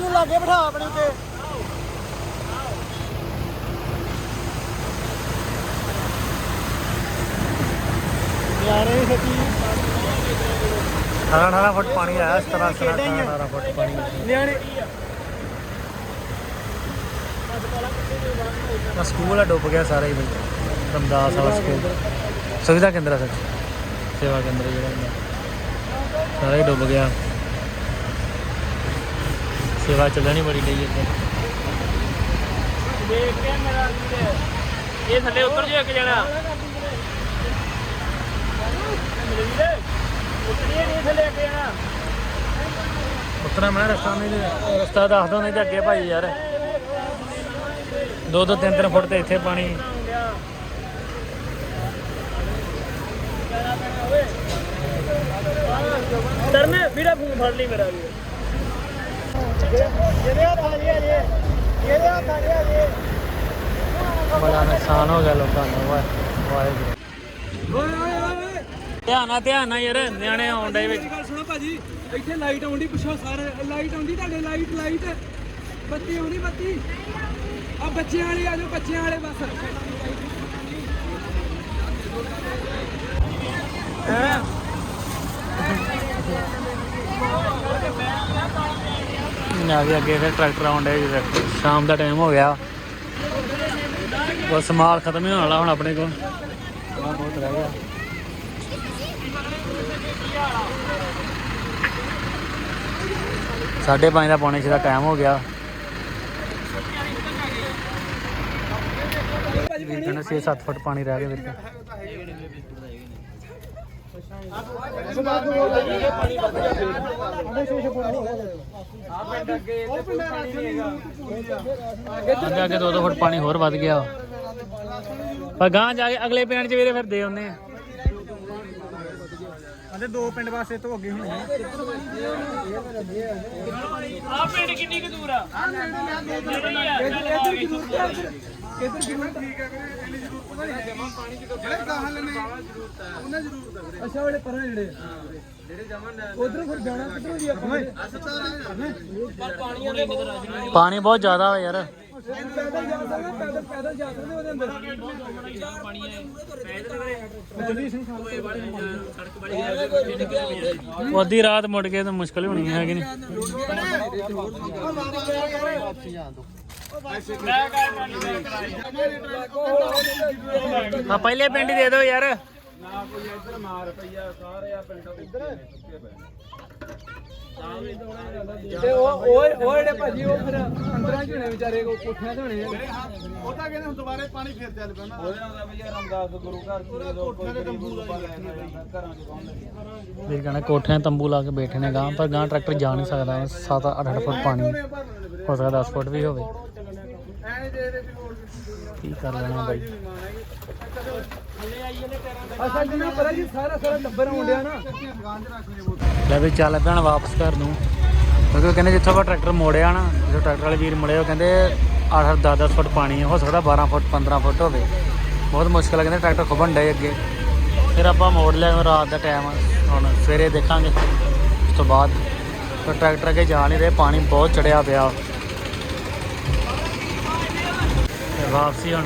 ਓਏ ਕਰਨ ਨੂੰ ਲਾਗੇ ਬਿਠਾ ਆਪਣੇ ਉੱਤੇ। ਯਾਰੇ ਸੱਚੀ 18 18 ਫੁੱਟ ਪਾਣੀ ਆਇਆ ਇਸ ਤਰ੍ਹਾਂ ਇਸ ਤਰ੍ਹਾਂ 18 ਫੁੱਟ ਪਾਣੀ ਨਿਆਣੇ। ਆ ਸਕੂਲ ਆ ਡੁੱਬ ਗਿਆ ਸਾਰਾ ਹੀ ਬਈ। ਰਮਦਾਸ ਵਾਲਾ ਸਕੂਲ। ਸੁਵਿਧਾ ਕੇਂਦਰ ਆ ਸੱਚ ਸੇਵਾ ਕੇਂਦਰ ਜਿਹੜਾ। ਸਾਰਾ ਹੀ ਡੁੱਬ ਗਿਆ। ਸੇਵਾ ਚੱਲਣੀ ਬੜੀ ਡਈ ਇੱਥੇ। ਦੇਖ ਕੇ ਮੇਰਾ ਵੀਰ ਇਹ ਥੱਲੇ ਉਤਰ ਜਿਓ ਇੱਕ ਜਣਾ। ਉਤਰਾ ਮੈਂ ਰਸਤਾ ਨਹੀਂ ਰਸਤਾ ਦੱਸ ਦੋ ਨਹੀਂ ਤੇ ਅੱਗੇ ਭਾਈ ਯਾਰ। ਦੋ ਦੋ ਤਿੰਨ ਤਿੰਨ ਫੁੱਟ ਤੇ ਇੱਥੇ ਪਾਣੀ। ਤਰਨੇ ਵੀਰਾ ਫੋਨ ਫੜ ਲਈ ਮੇਰਾ ਵੀਰ। ਬੜਾ ਨੁਕਸਾਨ ਹੋ ਗਿਆ ਲੋਕਾਂ ਦਾ ਵਾਹ ਵਾਹਿਗੁਰੂ ਓਏ ਓਏ ਓਏ ਧਿਆਨ ਨਾਲ ਧਿਆਨ ਨਾਲ ਯਾਰ ਨਿਆਣੇ ਆਉਣ ਡੇ ਵਿੱਚ। ਗੱਲ ਸੁਣੋ ਭਾਜੀ ਇੱਥੇ ਲਾਈਟ ਆਉਂਦੀ ਪਿੱਛੋਂ ਸਾਰੇ। ਲਾਈਟ ਆਉਂਦੀ ਤੁਹਾਡੇ ਲਾਈਟ ਲਾਈਟ ਬੱਤੀ ਆਉਂਦੀ ਬੱਤੀ? ਆ ਬੱਚਿਆਂ ਵਾਲੀ ਆ ਜਾਓ ਬੱਚਿਆਂ ਵਾਲੇ ਬਸ। ਆ ਗਿਆ ਅੱਗੇ ਫਿਰ ਟਰੈਕਟਰ ਆਉਣ ਡੇ ਸ਼ਾਮ ਦਾ ਟਾਈਮ ਹੋ ਗਿਆ। ਬਸ ਮਾਲ ਖਤਮ ਹੀ ਹੋਣ ਵਾਲਾ ਹੁਣ ਆਪਣੇ ਕੋਲ। ਆ ਬਹੁਤ ਰਹਿ ਗਿਆ। ਸਾਢੇ ਪੰਜ ਦਾ ਪੌਣੇ ਛੇ ਦਾ ਟਾਈਮ ਹੋ ਗਿਆ। ਵੀਰ ਕਹਿੰਦਾ 6-7 ਫੁੱਟ ਪਾਣੀ ਰਹਿ ਗਿਆ ਵੀਰ ਅੱਗੇ ਅੱਗੇ 2-2 ਫੁੱਟ ਪਾਣੀ ਹੋਰ ਵੱਧ ਗਿਆ। ਪਰ ਗਾਂ ਜਾ ਕੇ ਅਗਲੇ ਪਿੰਡ 'ਚ ਵੀਰੇ ਫਿਰ ਦੇ ਆਉਂਦੇ ਆ। ਅਦੇ ਦੋ ਪਿੰਡ ਵਾਸਤੇ ਤੋਂ ਅੱਗੇ ਹੋਣੀ ਆ। ਪਿੰਡ ਕਿੰਨੀ ਕੁ ਦੂਰ ਆ? ਇੱਧਰ ਇੱਧਰ ਜ਼ਰੂਰਤ ਠੀਕ ਹੈ ਇੰਨੀ ਜ਼ਰੂਰਤ ਪਤਾ ਨਹੀਂ ਜਮਾ ਪਾਣੀ ਜਦੋਂ ਜਿਹੜੇ ਗਾਹਾਂ ਲੈਣੇ ਉਹਨਾਂ ਜ਼ਰੂਰਤ ਹੈ ਅੱਛਾ ਵਾਲੇ ਪਰਾਂ ਜਿਹੜੇ ਜਿਹੜੇ ਜਮਨ ਉਧਰ ਫਿਰ ਜਾਣਾ ਕਿੱਧਰੋਂ ਆਪਾਂ? ਪਾਣੀ ਬਹੁਤ ਜ਼ਿਆਦਾ ਵਾ ਯਾਰ। ਪੈਦਲ ਜਾ ਸਕਦੇ ਪੈਦਲ ਪੈਦਲ ਜਾ ਸਕਦੇ ਉਹਦੇ ਅੰਦਰ? ਉਹ ਅੱਧੀ ਰਾਤ ਮੁੜ ਕੇ ਤਾਂ ਮੁਸ਼ਕਲ ਹੋਣੀ ਹੈ ਕਿ ਨਹੀਂ? ਆ ਪਹਿਲੇ ਪਿੰਡ ਦੇ ਦਿਓ ਯਾਰ। ਨਾ ਕੋਈ ਇੱਧਰ ਮਾਰ ਪਈਆ ਸਾਰੇ ਆ ਪਿੰਡ ਇੱਧਰ ਤੇ ਉਹ ਉਹ ਜਿਹੜੇ ਭਾਜੀ ਉਹ ਫਿਰ ਅੰਦਰਾਂ ਹੋਣੇ ਵਿਚਾਰੇ ਕੋ ਕੋਠਿਆਂ ਤੇ ਹੋਣੇ ਉਹ ਤਾਂ ਕਹਿੰਦੇ ਹੁਣ ਦੁਬਾਰੇ ਪਾਣੀ ਫੇਰ ਚੱਲ ਪੈਣਾ ਉਹਦੇ ਨਾਲ ਵੀ ਯਾਰ ਰਮਦਾਸ ਗੁਰੂ ਘਰ ਚ ਜਦੋਂ ਕੋਈ ਤੰਬੂ ਲੈਣਾ ਘਰਾਂ ਚ ਕੌਣ ਲੱਗੇ ਵੀਰ ਕਹਿੰਦਾ ਕੋਠਿਆਂ 'ਤੇ ਤੰਬੂ ਲਾ ਕੇ ਬੈਠੇ ਨੇ ਗਾਂ ਪਰ ਗਾਂ ਟਰੈਕਟਰ ਜਾ ਨਹੀਂ ਸਕਦਾ 7 8 ਫੁੱਟ ਪਾਣੀ। ਹੋ ਸਕਦਾ 10 ਫੁੱਟ ਵੀ ਹੋਵੇ। ਕੀ ਕਰ ਲੈਣਾ ਬਾਈ? ਅਸਲ ਜੀ ਨਾ ਪਤਾ ਜੀ ਸਾਰਾ ਸਾਰਾ ਟੱਬਰ ਆਉਂਦਿਆ ਨਾ। ਲੈ ਵੀ ਚੱਲ ਪੈਣ ਵਾਪਸ ਘਰ ਨੂੰ। ਕਿਉਂਕਿ ਉਹ ਕਹਿੰਦੇ ਜਿੱਥੋਂ ਆਪਾਂ ਟਰੈਕਟਰ ਮੋੜਿਆ ਨਾ ਜਿੱਥੋਂ ਟਰੈਕਟਰ ਵਾਲੇ ਵੀਰ ਮੁੜੇ ਉਹ ਕਹਿੰਦੇ 8 10 10 ਫੁੱਟ ਪਾਣੀ ਹੈ ਸਕਦਾ 12 ਫੁੱਟ 15 ਫੁੱਟ ਹੋਵੇ। ਬਹੁਤ ਮੁਸ਼ਕਲ ਹੈ ਕਹਿੰਦੇ ਟਰੈਕਟਰ ਖੁੱਬਣ ਡੇ ਅੱਗੇ। ਫਿਰ ਆਪਾਂ ਮੋੜ ਲਿਆ ਰਾਤ ਦਾ ਟਾਈਮ ਹੁਣ ਸਵੇਰੇ ਦੇਖਾਂਗੇ ਉਸ ਤੋਂ ਬਾਅਦ। ਟਰੈਕਟਰ ਅੱਗੇ ਜਾ ਨਹੀਂ ਰਹੇ ਪਾਣੀ ਬਹੁਤ ਚੜਿਆ ਪਿਆ ਤੇ ਵਾਪਸੀ ਹੁਣ।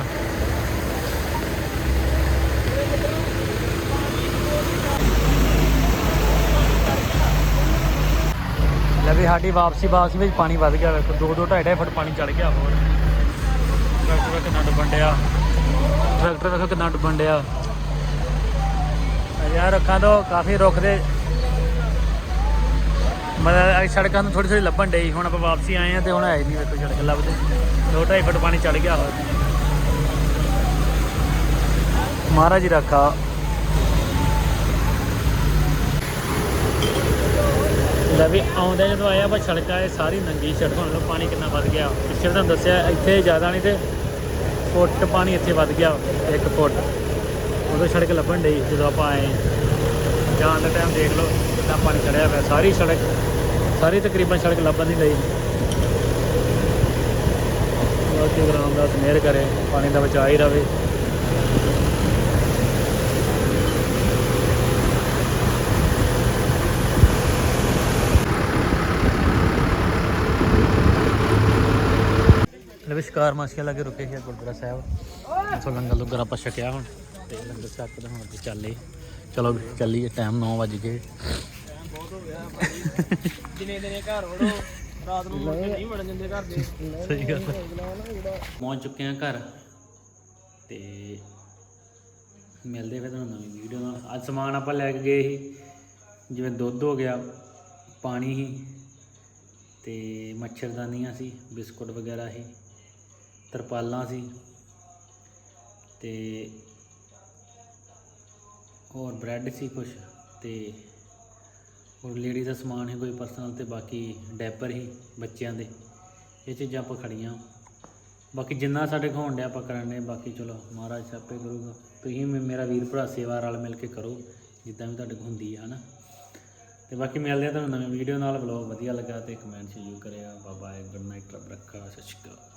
ਲੈ ਵੀ ਸਾਡੀ ਵਾਪਸੀ ਵਾਪਸੀ ਵਿੱਚ ਪਾਣੀ ਵੱਧ ਗਿਆ। ਵੇਖੋ 2 2 2.5 ਫੁੱਟ ਪਾਣੀ ਚੜ ਗਿਆ ਹੋਰ। ਟਰੈਕਟਰ ਵੇਖੋ ਕਿੰਨਾ ਡੁੱਬਣ ਡਿਆ ਟਰੈਕਟਰ ਵੇਖੋ ਕਿੰਨਾ ਡੁੱਬਣ ਡਿਆ ਯਾਰ ਅੱਖਾਂ ਤੋਂ ਕਾਫੀ ਰੁੱਖ ਦੇ ਮਤਲਬ ਇਹ ਸੜਕਾਂ ਨੂੰ ਥੋੜੀ ਥੋੜੀ ਲੱਭਣ ਡਈ। ਹੁਣ ਆਪਾਂ ਵਾਪਸੀ ਆਏ ਆ ਤੇ ਹੁਣ ਹੈ ਨਹੀਂ ਵੇਖੋ ਸੜਕ ਲੱਭਦੇ। 2 2.5 ਫੁੱਟ ਪਾਣੀ ਚੜ ਗਿਆ ਹੋਰ। ਮਹਾਰਾਜ ਜੀ ਰੱਖਾ। ਲੈ ਵੀ ਆਉਂਦੇ ਜਦੋਂ ਆਇਆ ਆਪਾਂ ਸੜਕਾਂ ਇਹ ਸਾਰੀ ਨੰਗੀ ਸੜਕ ਹੁਣ ਪਾਣੀ ਕਿੰਨਾ ਵੱਧ ਗਿਆ। ਪਿੱਛੇ ਤੁਹਾਨੂੰ ਦੱਸਿਆ, ਇੱਥੇ ਜ਼ਿਆਦਾ ਨਹੀਂ ਤੇ ਫੁੱਟ ਪਾਣੀ ਇੱਥੇ ਵੱਧ ਗਿਆ, ਇੱਕ ਫੁੱਟ। ਉਦੋਂ ਸੜਕ ਲੱਭਣ ਡਈ, ਜਦੋਂ ਆਪਾਂ ਆਏ। ਜਾਣ ਦਾ ਟਾਈਮ ਦੇਖ ਲਓ, ਕਿੰਨਾ ਪਾਣੀ ਚੜਿਆ ਹੋਇਆ ਸਾਰੀ ਸੜਕ ਸਾਰੀ ਤਕਰੀਬਨ ਸੜਕ ਲੱਭਣ ਨਹੀਂ ਲਈ। ਬਾਕੀ ਗਰਾਮ ਦਾ ਮਿਹਰ ਕਰੇ, ਪਾਣੀ ਦਾ ਬਚਾਅ ਹੀ ਰਵੇ। ਨਮਸਕਾਰ ਮਾਸੀਆ ਲਾਗੇ ਰੁਕੇ ਸੀ ਗੁਰਦੁਆਰਾ ਸਾਹਿਬ। ਇੱਥੋਂ ਲੰਗਰ ਲੁੰਗਰ ਆਪਾਂ ਛਕਿਆ ਹੁਣ ਤੇ ਲੰਗਰ ਛਕ ਕੇ ਹੁਣ ਅੱਗੇ ਚੱਲੇ। ਚਲੋ ਵੀ ਚੱਲੀਏ ਟਾਈਮ 9 ਵਜ ਗਏ। ਦਿਨੇ ਦਿਨੇ ਘਰ ਵੜੋ ਰਾਤ ਨੂੰ ਮੁੜ ਕੇ ਨਹੀਂ ਵੜਨ ਦਿੰਦੇ ਘਰ ਦੇ। ਸਹੀ ਗੱਲ ਪਹੁੰਚ ਚੁੱਕੇ ਹਾਂ ਘਰ ਤੇ ਮਿਲਦੇ ਫਿਰ ਤੁਹਾਨੂੰ ਨਵੀਂ ਵੀਡੀਓ ਨਾਲ। ਅੱਜ ਸਮਾਨ ਆਪਾਂ ਲੈ ਕੇ ਗਏ ਸੀ ਜਿਵੇਂ ਦੁੱਧ ਹੋ ਗਿਆ ਪਾਣੀ ਸੀ ਤੇ ਮੱਛਰਦਾਨੀਆਂ ਸੀ ਬਿਸਕੁਟ ਵਗੈਰਾ ਸੀ। ਤਰਪਾਲਾਂ ਸੀ ਤੇ ਹੋਰ ਬ੍ਰੈਡ ਸੀ ਕੁਛ ਤੇ ਹੋਰ ਲੇਡੀ ਦਾ ਸਮਾਨ ਹੈ ਕੋਈ ਪਰਸਨਲ ਤੇ ਬਾਕੀ ਡੈਪਰ ਹੀ ਬੱਚਿਆਂ ਦੇ, ਇਹ ਚੀਜ਼ਾਂ ਆਪਾਂ ਖੜੀਆਂ। ਬਾਕੀ ਜਿੰਨਾ ਸਾਡੇ ਕੋਲ ਹੋਣ ਡਿਆ ਆਪਾਂ ਕਰਨ ਦੇ ਬਾਕੀ ਚਲੋ ਮਹਾਰਾਜ ਸਾਪੇ ਕਰੂਗਾ। ਤੁਸੀਂ ਵੀ ਮੇਰਾ ਵੀਰ ਭਰਾ ਸੇਵਾ ਰਲ ਮਿਲ ਕੇ ਕਰੋ, ਜਿੱਦਾਂ ਵੀ ਤੁਹਾਡੇ ਕੋਲ ਹੁੰਦੀ ਹੈ ਹਨਾ। ਤੇ ਬਾਕੀ ਮਿਲਦੇ ਆ ਤੁਹਾਨੂੰ ਨਵੀਂ ਵੀਡੀਓ ਨਾਲ ਵਲੌਗ ਵਧੀਆ ਲੱਗਾ ਤੇ ਕਮੈਂਟ ਜ਼ਰੂਰ ਕਰਿਆ ਬਾਏ ਬਾਏ ਗੁੱਡ ਨਾਈਟ ਰੱਬ ਰੱਖਾ, ਸਤਿ ਸ਼੍ਰੀ ਅਕਾਲ।